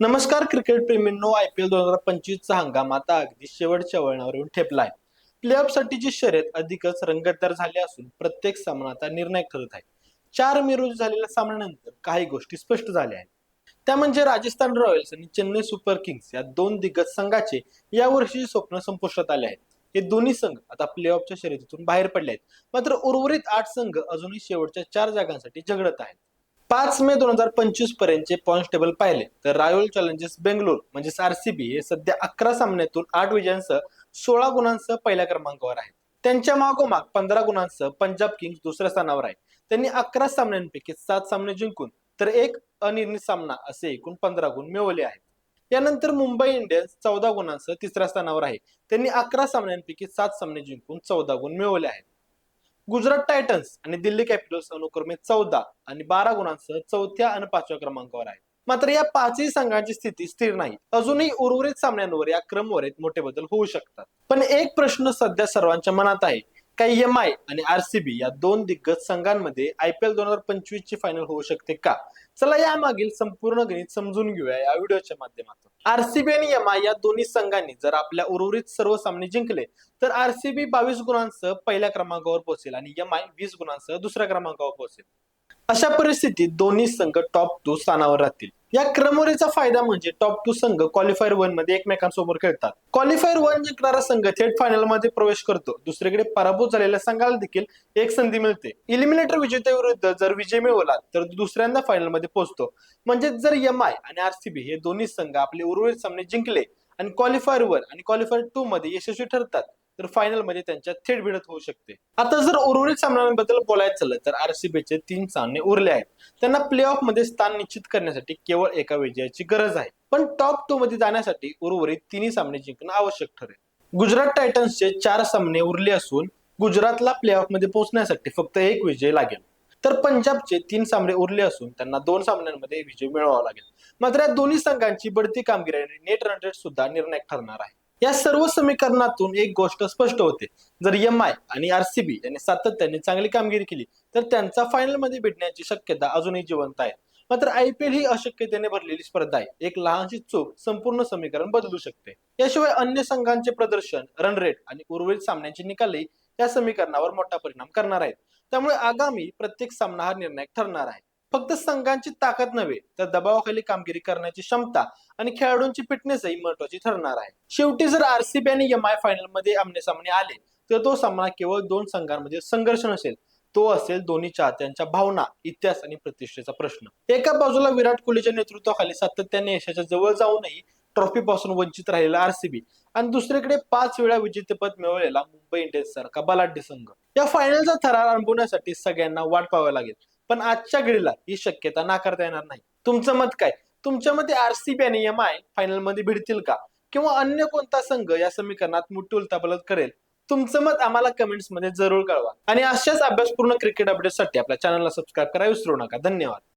नमस्कार क्रिकेट प्रेमींनो I P L दोन हजार पंचवीसचा हंगाम आता अगदी शेवटच्या वळणावर येऊन ठेपला आहे प्लेऑफ साठीची शर्यत अधिकच रंगतदार झाली असून प्रत्येक सामना आता निर्णायक ठरत आहे. चार मे रोजी झालेल्या सामन्यानंतर काही गोष्टी स्पष्ट झाल्या आहेत. त्या म्हणजे राजस्थान रॉयल्स आणि चेन्नई सुपर किंग्स या दोन दिग्गज संघाचे या वर्षीचे स्वप्न संपुष्टात आले आहेत. हे दोन्ही संघ आता प्लेऑफच्या शर्यतीतून बाहेर पडले आहेत. मात्र उर्वरित आठ संघ अजूनही शेवटच्या चार जागांसाठी झगडत आहेत. पाच मे दोन हजार पंचवीस पर्यंतचे पॉईंट टेबल पाहिले. तर रायोल चॅलेंजर्स बेंगलोर म्हणजेच आरसीबी हे सध्या अकरा सामन्यातून आठ विजयांसह सोळा गुणांसह पहिल्या क्रमांकावर आहेत. त्यांच्या मागोमाग पंधरा गुणांसह पंजाब किंग्स दुसऱ्या स्थानावर आहे त्यांनी अकरा सामन्यांपैकी सात सामने जिंकून तर एक अनिर्णित सामना असे एकूण पंधरा गुण मिळवले आहेत. यानंतर मुंबई इंडियन्स चौदा गुणांसह तिसऱ्या स्थानावर आहे. त्यांनी अकरा सामन्यांपैकी सात सामने जिंकून चौदा गुण मिळवले आहेत. गुजरात टायटन्स आणि दिल्ली कॅपिटल्स अनुक्रमे चौदा आणि बारा गुणांसह चौथ्या आणि पाचव्या क्रमांकावर आहे. मात्र या पाचही संघांची स्थिती स्थिर नाही. अजूनही उर्वरित सामन्यांवर या क्रमवारीत मोठे बदल होऊ शकतात. पण एक प्रश्न सध्या सर्वांच्या मनात आहे. एम आय आणि आरसीबी या दोन दिग्गज संघांमध्ये आय पी एल दोन हजार पंचवीस ची फायनल होऊ शकते का? चला यामागील संपूर्ण गणित समजून घेऊया या व्हिडिओच्या माध्यमातून. आरसीबी आणि एम आय या दोन्ही संघांनी जर आपल्या उर्वरित सर्व सामने जिंकले तर आरसीबी बावीस गुणांसह पहिल्या क्रमांकावर पोहोचेल आणि एम आय वीस गुणांसह दुसऱ्या क्रमांकावर पोहोचेल. अशा परिस्थितीत दोन्ही संघ टॉप टू स्थानावर राहतील. या क्रमवारीचा फायदा म्हणजे टॉप टू संघ क्वालिफायर वनमध्ये एकमेकांसमोर खेळतात. क्वालिफायर वन जिंकणारा संघ थेट फायनलमध्ये प्रवेश करतो. दुसरीकडे पराभूत झालेल्या संघाला देखील एक संधी मिळते. इलिमिनेटर विजेत्याविरुद्ध जर विजय मिळवला तर दुसऱ्यांदा फायनलमध्ये पोहोचतो. म्हणजे जर एम आय आणि आरसीबी हे दोन्ही संघ आपले उर्वरित सामने जिंकले आणि क्वालिफायर वन आणि क्वालिफायर टू मध्ये यशस्वी ठरतात तर फायनलमध्ये थेट भिडत होऊ शकते. आता जर उर्वरित सामन्यांबद्दल बोलायचं झालं तर आरसीबीचे तीन सामने उरले आहेत. त्यांना प्ले ऑफमध्ये स्थान निश्चित करण्यासाठी केवळ एका विजयाची गरज आहे. पण टॉप टू मध्ये जाण्यासाठी उर्वरित तिन्ही सामने जिंकणं आवश्यक ठरेल. गुजरात टायटन्सचे चार सामने उरले असून गुजरातला प्ले ऑफमध्ये पोहोचण्यासाठी फक्त एक विजय लागेल. तर पंजाबचे तीन सामने उरले असून त्यांना दोन सामन्यांमध्ये विजय मिळवावा लागेल. मात्र या दोन्ही संघांची बढती कामगिरी आणि नेट रन रेट सुद्धा निर्णायक ठरणार आहे. या सर्व समीकरणातून एक गोष्ट स्पष्ट होते. जर एम आय आणि आर सीबी यांनी सातत्याने चांगली कामगिरी केली तर त्यांचा फायनलमध्ये भेटण्याची शक्यता अजूनही जिवंत आहे. मात्र आय पी एल ही अशक्यतेने भरलेली स्पर्धा आहे. एक लहानशी चूक संपूर्ण समीकरण बदलू शकते. याशिवाय अन्य संघांचे प्रदर्शन रन रेट आणि उर्वरित सामन्यांचे निकालही या समीकरणावर मोठा परिणाम करणार आहेत. त्यामुळे आगामी प्रत्येक सामना हा निर्णायक ठरणार आहे. फक्त संघांची ताकद नव्हे तर दबावाखाली कामगिरी करण्याची क्षमता आणि खेळाडूंची फिटनेसही महत्वाची ठरणार आहे. शेवटी जर आरसीबी आणि एम आय फायनलमध्ये आमने सामने आले तर तो सामना केवळ दोन संघांमध्ये संघर्ष नसेल तो असेल दोन्ही चाहत्यांच्या भावना इतिहास आणि प्रतिष्ठेचा प्रश्न. एका बाजूला विराट कोहलीच्या नेतृत्वाखाली सातत्याने यशाच्या जवळ जाऊनही ट्रॉफी पासून वंचित राहिलेला आरसीबी आणि दुसरीकडे पाच वेळा विजेतेपद मिळवलेला मुंबई इंडियन्स सारखा बलाढ्य संघ. या फायनलचा थरार अनुभवण्यासाठी सगळ्यांना वाट पाहावी लागेल. पण आजच्या घडीला ही शक्यता नाकारता येणार नाही. तुमचं मत काय? तुमच्या मते आरसीबी आणि एम आय फायनलमध्ये भिडतील का? किंवा अन्य कोणता संघ या समीकरणात मोठी उलतापलत करेल? तुमचं मत आम्हाला कमेंट्समध्ये जरूर कळवा. आणि अशाच अभ्यासपूर्ण क्रिकेट अपडेटसाठी आपल्या चॅनलला सबस्क्राईब करायला विसरू नका. धन्यवाद.